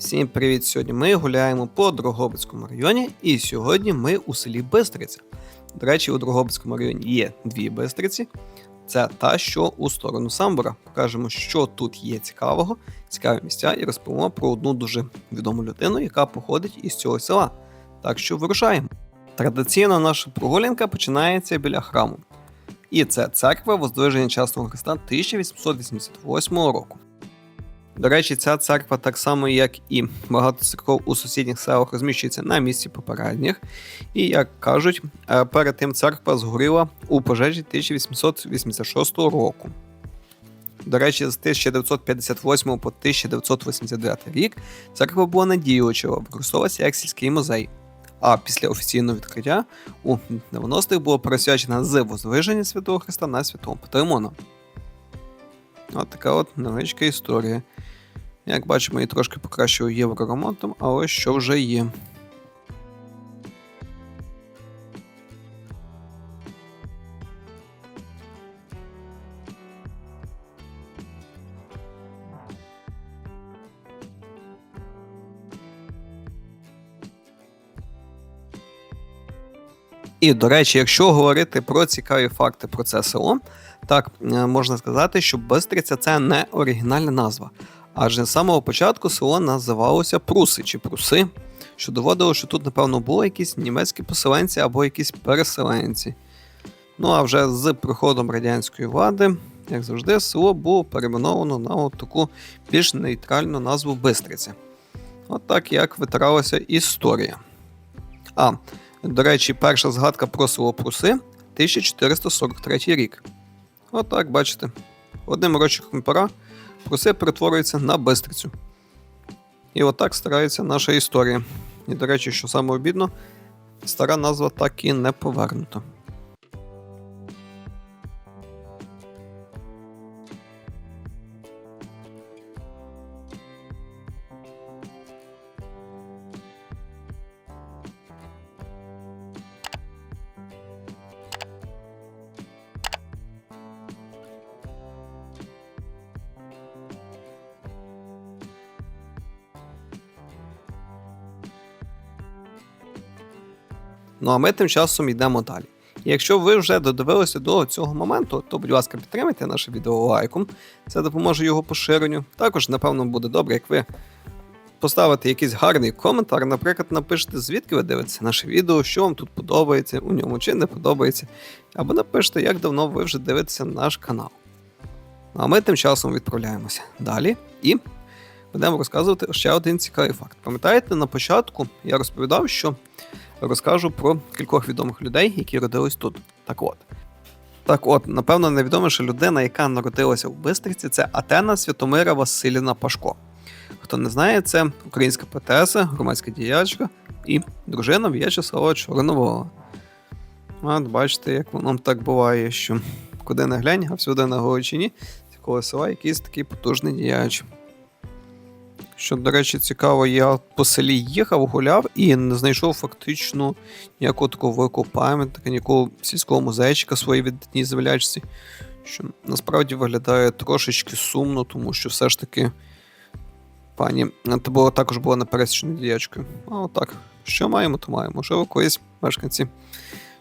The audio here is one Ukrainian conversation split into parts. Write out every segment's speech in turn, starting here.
Всім привіт! Сьогодні ми гуляємо по Дрогобицькому районі, і сьогодні ми у селі Бистриця. До речі, у Дрогобицькому районі є дві Бистриці. Це та, що у сторону Самбора. Покажемо, що тут є цікавого, цікаві місця, і розповімо про одну дуже відому людину, яка походить із цього села. Так що вирушаємо. Традиційно наша прогулянка починається біля храму. І це церква Воздвиження Чесного Христа 1888 року. До речі, ця церква, так само як і багато церков у сусідніх селах, розміщується на місці попередніх. І як кажуть, е, перед тим церква згоріла у пожежі 1886 року. До речі, з 1958 по 1989 рік церква була надіюча, використовувалася як сільський музей. А після офіційного відкриття у 90-х було присвячена з возвиження Святого Христа на святого Патримона. От така от невеличка історія. Як бачимо, і трошки покращив євроремонтом, а ось що вже є. І, до речі, якщо говорити про цікаві факти про це село, так е, можна сказати, що Бистриця це не оригінальна назва. Адже з самого початку село називалося Пруси чи Пруси, що доводило, що тут, напевно, були якісь німецькі поселенці або якісь переселенці. Ну а вже з приходом радянської влади, як завжди, село було перейменовано на от таку більш нейтральну назву Бистриця. От так як витиралася історія. А, до речі, перша згадка про село Пруси 1443 рік. От бачите, одним рочком пора Пруси перетворюється на бестрицю. І отак старається наша історія. І, до речі, що саме обідно, стара назва так і не повернута. Ну а ми тим часом йдемо далі. І якщо ви вже додивилися до цього моменту, то, будь ласка, підтримайте наше відео лайком, це допоможе його поширенню. Також, напевно, буде добре, як ви поставите якийсь гарний коментар, наприклад, напишете, звідки ви дивитеся наше відео, що вам тут подобається у ньому чи не подобається. Або напишете, як давно ви вже дивитеся наш канал. Ну а ми тим часом відправляємося далі і будемо розказувати ще один цікавий факт. Пам'ятаєте, на початку я розповідав, що розкажу про кількох відомих людей, які родились тут. Так от. Так от, напевно, найвідоміша людина, яка народилася в Бистриці, це Атена Святомира Василівна Пашко. Хто не знає, це українська поетеса, громадська діячка і дружина В'ячеслава Чорнового. От бачите, як воно так буває, що куди не глянь, а всюди на Галичині, з якого села якийсь такий потужний діяч. Що, до речі, цікаво, я по селі їхав, гуляв і не знайшов фактично ніякого такого великого пам'ятника, ніякого сільського музейчика своїй відданій землячці. Що насправді виглядає трошечки сумно, тому що все ж таки пані було, також була непересічною діячкою. А отак. Що маємо, то маємо. Можливо, колись мешканці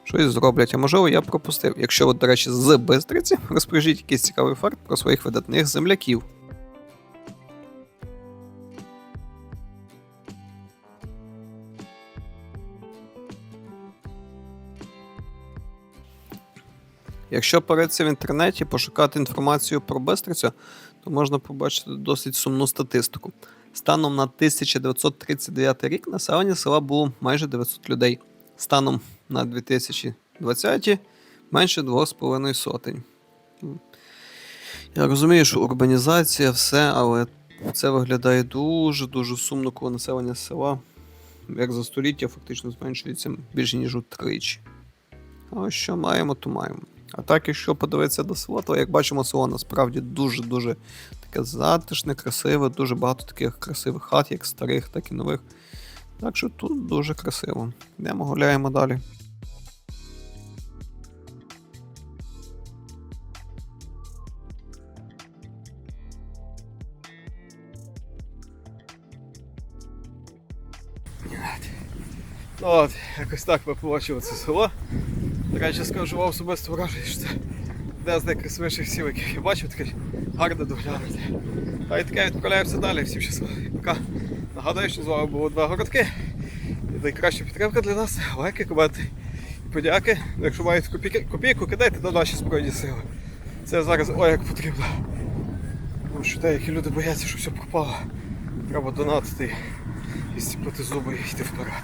щось зроблять, а можливо, я пропустив. Якщо, от, до речі, з Бистриці розпоряжіть якийсь цікавий факт про своїх видатних земляків. Якщо поритися в інтернеті, пошукати інформацію про Бистрицю, то можна побачити досить сумну статистику. Станом на 1939 рік населення села було майже 900 людей. Станом на 2020 менше 2,5 сотень. Я розумію, що урбанізація, все, але це виглядає дуже-дуже сумно, коли населення села, як за століття, фактично зменшується більше ніж утричі. А що маємо, то маємо. А так, якщо подивитися до села, то як бачимо, село насправді дуже-дуже таке затишне, красиве, дуже багато таких красивих хат, як старих, так і нових. Так що тут дуже красиво. Йдемо гуляємо далі. Ну от, якось так це село. До речі, скажу вам особисто враження, що це одне з найкрасивіших сіл, яких я бачив, таке гарне доглянути. А і таке відправляємося далі, всім щасливо. Пока. Нагадую, що з вами було два городки. І найкраща підтримка для нас лайки, коменти і подяки. Якщо маєте копійку, кидайте на наші збройні сили. Це зараз ой як потрібно. Тому що деякі люди бояться, що все пропало. Треба донатити і стіпити зуби і йти вперед.